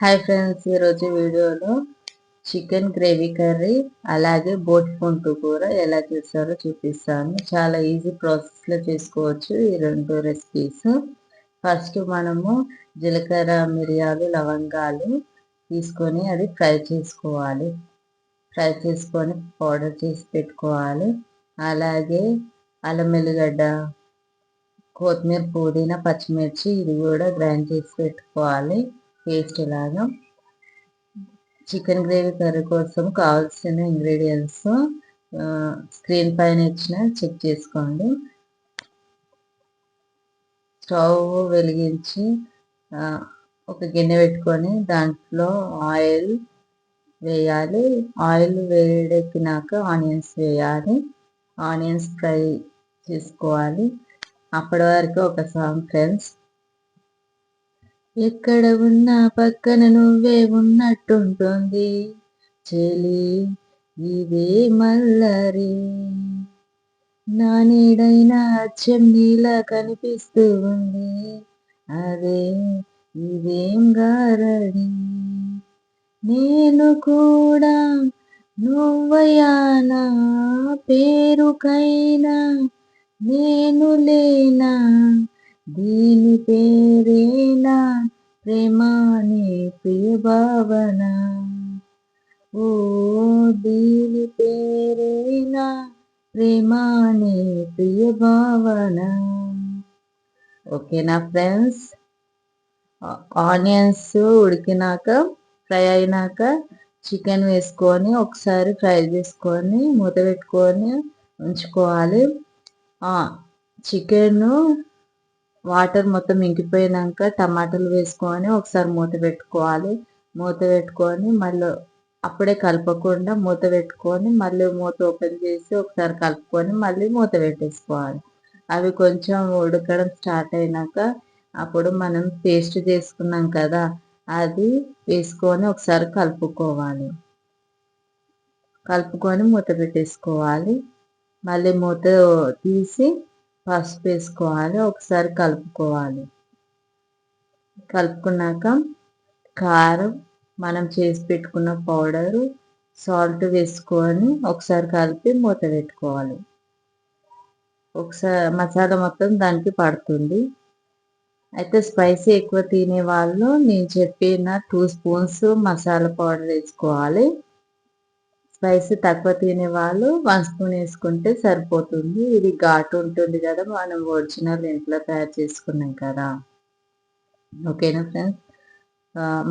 Hi friends ఈరోజు వీడియోలో chicken gravy curry అలాగే బోటిపుంటు కూర ఎలా చేస్తారో చూపిస్తాను. చాలా ఈజీ ప్రాసెస్లో చేసుకోవచ్చు ఈ రెండు రెసిపీస్. ఫస్ట్ మనము జీలకర్ర మిరియాలు లవంగాలు తీసుకొని అది ఫ్రై చేసుకోవాలి. ఫ్రై చేసుకొని పౌడర్ చేసి పెట్టుకోవాలి. అలాగే అల్లం వెల్లిగడ్డ కొత్తిమీర పుదీనా పచ్చిమిర్చి ఇది కూడా గ్రైండ్ చేసి పెట్టుకోవాలి. పేస్ట్ లాగా చికెన్ గ్రేవీ కర్రీ కోసం కావాల్సిన ఇంగ్రీడియంట్స్ స్క్రీన్ పైన ఇచ్చిన చెక్ చేసుకోండి. స్టవ్ వెలిగించి ఒక గిన్నె పెట్టుకొని దాంట్లో ఆయిల్ వేయాలి. ఆయిల్ వేడెక్కినాక ఆనియన్స్ వేయాలి. ఆనియన్స్ ఫ్రై చేసుకోవాలి. అప్పటి వరకు ఒక సాంగ్ ఫ్రెండ్స్ ఎక్కడ ఉన్నా పక్కన నువ్వే ఉన్నట్టుంటుంది. చెలి ఇదే మల్లరి. నా నీడైనా అచ్చం నీలా కనిపిస్తూ ఉంది. అదే ఇదేం గారడి. నేను కూడా నువ్వయానా పేరుకైనా నేను లేనా దీని పేరేనా? ప్రేమాని ప్రియ భావన ఓ దీని పేరేనా ప్రేమాని ప్రియ భావన ఓకేనా ఫ్రెండ్స్? ఆనియన్స్ ఉడికినాక ఫ్రై అయినాక చికెన్ వేసుకొని ఒకసారి ఫ్రై చేసుకొని మూత పెట్టుకొని ఉంచుకోవాలి. చికెన్ వాటర్ మొత్తం ఇంకిపోయినాక టమాటాలు వేసుకొని ఒకసారి మూత పెట్టుకోవాలి. మూత పెట్టుకొని మళ్ళీ అప్పుడే కలపకుండా మూత పెట్టుకొని మళ్ళీ మూత ఓపెన్ చేసి ఒకసారి కలుపుకొని మళ్ళీ మూత పెట్టేసుకోవాలి. అవి కొంచెం ఉడకడం స్టార్ట్ అయినాక అప్పుడు మనం పేస్ట్ చేసుకున్నాం కదా అది వేసుకొని ఒకసారి కలుపుకోవాలి. కలుపుకొని మూత పెట్టేసుకోవాలి. మళ్ళీ మూత తీసి పసుపు వేసుకోవాలి ఒకసారి కలుపుకోవాలి. కలుపుకున్నాక కారం మనం చేసి పెట్టుకున్న పౌడరు సాల్ట్ వేసుకొని ఒకసారి కలిపి మూత పెట్టుకోవాలి. ఒకసారి మసాలా మొత్తం దానికి పడుతుంది. అయితే స్పైసీ ఎక్కువ తినే వాళ్ళు నేను చెప్పిన టూ స్పూన్స్ మసాలా పౌడర్ వేసుకోవాలి. స్పైసీ తక్కువ తినే వాళ్ళు వన్ స్పూన్ వేసుకుంటే సరిపోతుంది. ఇది ఘాటు ఉంటుంది కదా మనం ఒరిజినల్ ఇంట్లో తయారు చేసుకున్నాం కదా. ఓకేనా ఫ్రెండ్స్?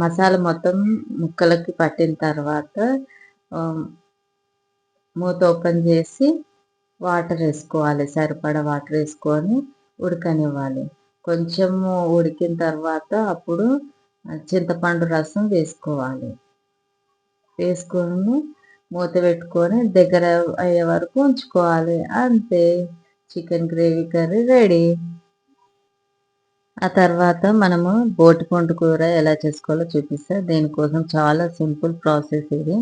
మసాలా మొత్తం ముక్కలకి పట్టిన తర్వాత మూత ఓపెన్ చేసి వాటర్ వేసుకోవాలి. సరిపడా వాటర్ వేసుకొని ఉడకనివ్వాలి. కొంచెము ఉడికిన తర్వాత అప్పుడు చింతపండు రసం వేసుకోవాలి. వేసుకొని మూత పెట్టుకొని దగ్గర అయ్యే వరకు ఉంచుకోవాలి. అంతే. Chicken gravy curry ready. ఆ తర్వాత మనము బోటి పండు కూర ఎలా చేసుకోవాలో చూపిస్తా. దీనికోసం చాలా సింపుల్ ప్రాసెస్ ఇది.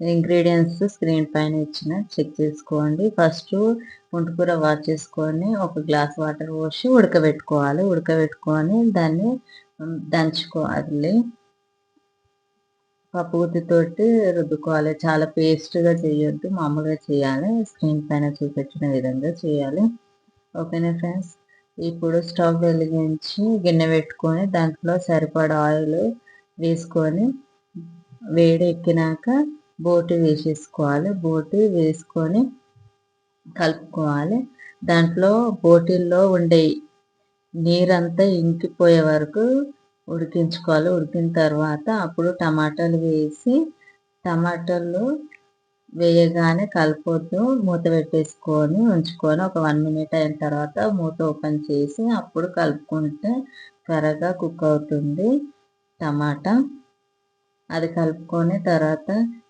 ఇంగ్రీడియంట్స్ స్క్రీన్ పైన ఇచ్చిన చెక్ చేసుకోండి. ఫస్ట్ పుంటుకూర వాష్ చేసుకొని ఒక గ్లాస్ వాటర్ పోసి ఉడకబెట్టుకోవాలి. ఉడకబెట్టుకొని దాన్ని దంచుకోవాలి. పప్పు రుద్దుకోవాలి. చాలా పేస్ట్గా చేయొద్దు. మామూలుగా చేయాలి. స్క్రీన్ పైన చూపించిన విధంగా చేయాలి. ఓకేనా ఫ్రెండ్స్? ఇప్పుడు స్టవ్ వెలిగించి గిన్నె పెట్టుకొని దాంట్లో సరిపడా ఆయిల్ వేసుకొని వేడి ఎక్కినాక బోటి వేసేసుకోవాలి. బోటి వేసుకొని కలుపుకోవాలి. దాంట్లో బోటిల్లో ఉండే నీరంతా ఇంకిపోయే వరకు ఉడికించుకోవాలి. ఉడికిన తర్వాత అప్పుడు టమాటాలు వేసి టమాటాలు వేయగానే కలపొద్దు మూత పెట్టేసుకొని ఉంచుకొని ఒక వన్ మినిట్ అయిన తర్వాత మూత ఓపెన్ చేసి అప్పుడు కలుపుకుంటే త్వరగా కుక్ అవుతుంది టమాటా. అది కలుపుకొని తర్వాత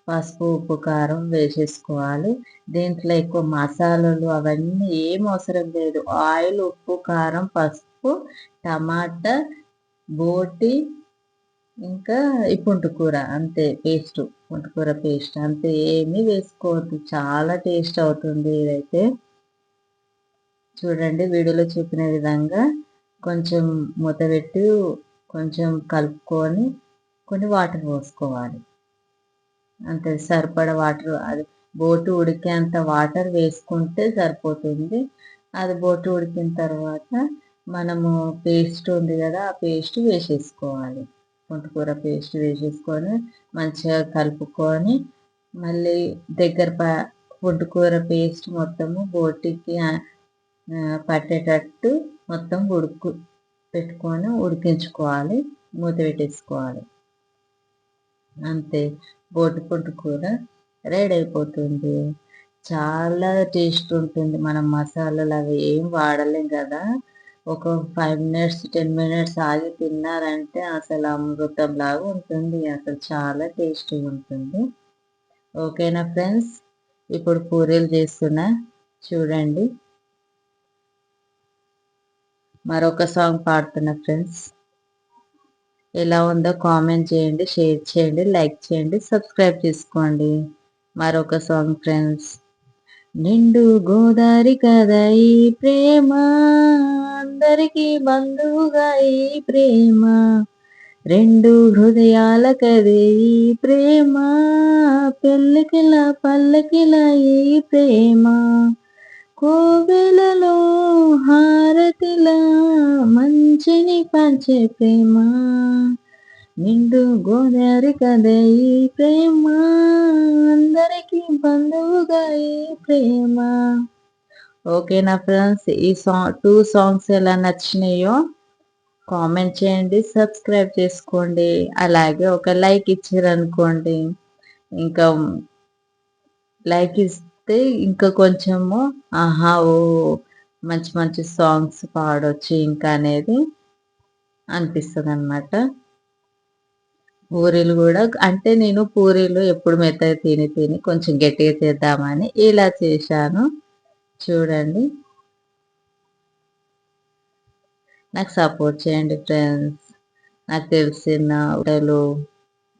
పసుపు ఉప్పు కారం వేసేసుకోవాలి. దీంట్లో ఎక్కువ మసాలాలు అవన్నీ ఏం అవసరం లేదు. ఆయిల్ ఉప్పు కారం పసుపు టమాటా బోటి ఇంకా ఇప్పుంటు కూర అంతే పేస్ట్ పుంటుకూర పేస్ట్ అంతే ఏమీ వేసుకోవద్దు చాలా టేస్ట్ అవుతుంది ఇదైతే. చూడండి వీడియోలో చూపిన విధంగా కొంచెం మూత పెట్టి కొంచెం కలుపుకొని కొన్ని వాటర్ పోసుకోవాలి. అంతే సరిపడ వాటర్ అది బోటు ఉడికేంత వాటర్ వేసుకుంటే సరిపోతుంది. అది బోటు ఉడికిన తర్వాత మనము పేస్ట్ ఉంది కదా ఆ పేస్ట్ వేసేసుకోవాలి. పుంటుకూర పేస్ట్ వేసేసుకొని మంచిగా కలుపుకొని మళ్ళీ దగ్గర ప పుంటుకూర పేస్ట్ మొత్తము బోటికి పట్టేటట్టు మొత్తం ఉడుకు పెట్టుకొని ఉడికించుకోవాలి మూత పెట్టేసుకోవాలి. అంతే బోటి పుంటు కూర రెడీ అయిపోతుంది. చాలా టేస్ట్ ఉంటుంది. మనం మసాలాలు అవి ఏం వాడలేం కదా. ఒక ఫైవ్ మినిట్స్ టెన్ మినిట్స్ ఆగి తిన్నారంటే అసలు అమృతం లాగా ఉంటుంది. అసలు చాలా టేస్టీగా ఉంటుంది. ఓకేనా ఫ్రెండ్స్ ఇప్పుడు పూరీలు చేస్తున్నా. చూడండి. మరొక సాంగ్ పాడుతున్నా ఫ్రెండ్స్ ఎలా ఉందో కామెంట్ చేయండి షేర్ చేయండి లైక్ చేయండి సబ్స్క్రైబ్ చేసుకోండి. మరొక సాంగ్ ఫ్రెండ్స్ నిండు గోదారి కదై ప్రేమ. అందరికీ బంధువుగా ఈ ప్రేమ. రెండు హృదయాల కదే ఈ ప్రేమ. పెళ్ళకిల పల్లకిల ఈ ప్రేమ. కోవెలలో హారతిలా మంచిని పంచే ప్రేమ. నిండు గోదారి కదే ఈ ప్రేమ. అందరికీ బంధువుగా ఈ ప్రేమ. ఓకేనా ఫ్రెండ్స్ ఈ సాంగ్ టూ సాంగ్స్ ఎలా నచ్చినాయో కామెంట్ చేయండి సబ్స్క్రైబ్ చేసుకోండి. అలాగే ఒక లైక్ ఇచ్చారనుకోండి ఇంకా లైక్ ఇస్తే ఇంకా కొంచెము ఆహా ఓ మంచి మంచి సాంగ్స్ పాడొచ్చు ఇంకా అనేది అనిపిస్తుంది అనమాట పూరీలు కూడా అంటే నేను పూరీలు ఎప్పుడు మెత్తగా తిని తిని కొంచెం గట్టిగా చేద్దామని ఇలా చేశాను. చూడండి. నాకు సపోర్ట్ చేయండి ఫ్రెండ్స్. నాకు తెలిసిన ఉడలు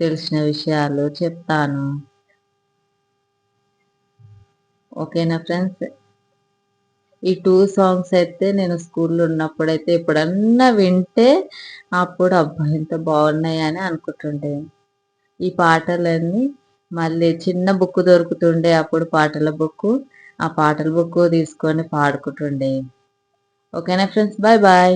తెలిసిన విషయాలు చెప్తాను. ఓకేనా ఫ్రెండ్స్? ఈ టూ సాంగ్స్ అయితే నేను స్కూల్లో ఉన్నప్పుడు అయితే ఎప్పుడన్నా వింటే అప్పుడు అబ్బా ఎంత బాగున్నాయి అని అనుకుంటుండే. ఈ పాటలన్నీ మళ్ళీ చిన్న బుక్ దొరుకుతుండే అప్పుడు పాటల బుక్ ఆ పాటల బుక్ తీసుకొని పాడుకుంటుండే. ఓకేనా ఫ్రెండ్స్? Bye bye.